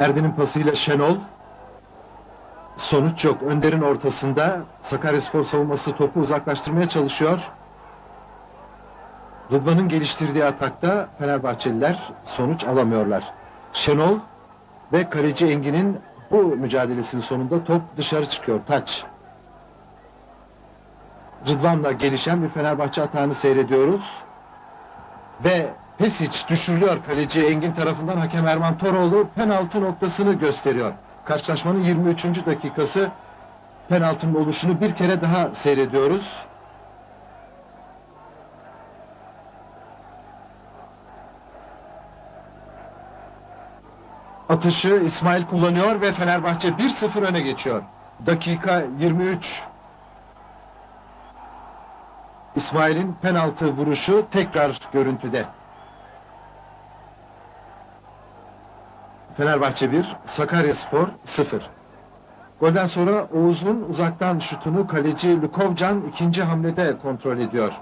Erdin'in pasıyla Şenol. Sonuç yok. Önder'in ortasında Sakaryaspor savunması topu uzaklaştırmaya çalışıyor. Rıdvan'ın geliştirdiği atakta Fenerbahçeliler sonuç alamıyorlar. Şenol ve kaleci Engin'in bu mücadelesinin sonunda top dışarı çıkıyor. Taç. Rıdvan'la gelişen bir Fenerbahçe atağını seyrediyoruz. Ve Pesic düşürülüyor kaleci Engin tarafından hakem Erman Toroğlu penaltı noktasını gösteriyor. Karşılaşmanın 23. dakikası penaltının oluşunu bir kere daha seyrediyoruz. Atışı İsmail kullanıyor ve Fenerbahçe 1-0 öne geçiyor. Dakika 23. İsmail'in penaltı vuruşu tekrar görüntüde. Fenerbahçe 1, Sakaryaspor 0. Golden sonra Oğuz'un uzaktan şutunu kaleci Lukovcan ikinci hamlede kontrol ediyor.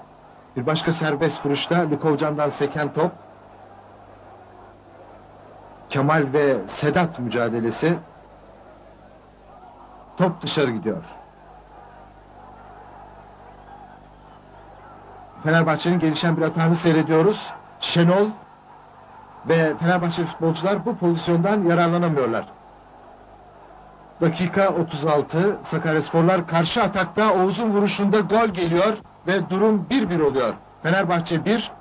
Bir başka serbest vuruşta Lukovcan'dan seken top. Kemal ve Sedat mücadelesi. Top dışarı gidiyor. Fenerbahçe'nin gelişen bir atağını seyrediyoruz. Şenol ve Fenerbahçe futbolcular bu pozisyondan yararlanamıyorlar. Dakika 36 Sakaryasporlar karşı atakta Oğuz'un vuruşunda gol geliyor ve durum 1-1 oluyor. Fenerbahçe 1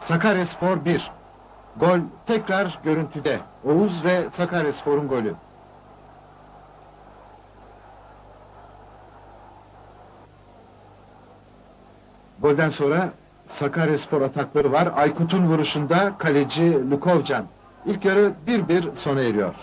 Sakaryaspor 1 Gol tekrar görüntüde. Oğuz ve Sakaryaspor'un golü. Golden sonra Sakaryaspor atakları var. Aykut'un vuruşunda kaleci Lukovcan. İlk yarı 1-1 sona eriyor.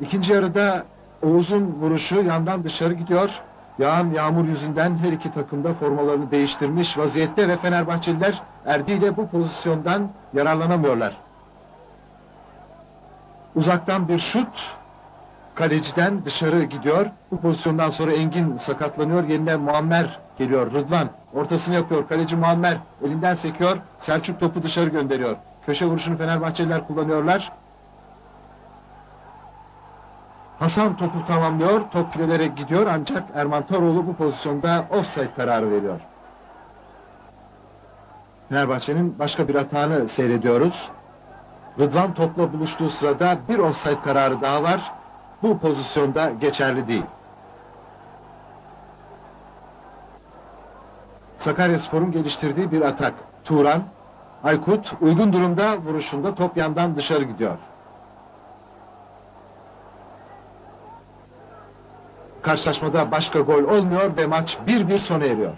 İkinci yarıda Oğuz'un vuruşu yandan dışarı gidiyor. Yağan yağmur yüzünden her iki takım da formalarını değiştirmiş vaziyette ve Fenerbahçeliler Erdi ile bu pozisyondan yararlanamıyorlar. Uzaktan bir şut kaleciden dışarı gidiyor. Bu pozisyondan sonra Engin sakatlanıyor. Yerine Muammer geliyor. Rıdvan ortasını yapıyor. Kaleci Muammer elinden sekiyor. Selçuk topu dışarı gönderiyor. Köşe vuruşunu Fenerbahçeliler kullanıyorlar. Hasan topu tamamlıyor. Top filelere gidiyor ancak Erman Toroğlu bu pozisyonda offside kararı veriyor. Fenerbahçe'nin başka bir hatağını seyrediyoruz. Rıdvan topla buluştuğu sırada bir offside kararı daha var. Bu pozisyonda geçerli değil. Sakaryaspor'un geliştirdiği bir atak. Turan, Aykut uygun durumda vuruşunda top yandan dışarı gidiyor. Karşılaşmada başka gol olmuyor ve maç 1-1 sona eriyor.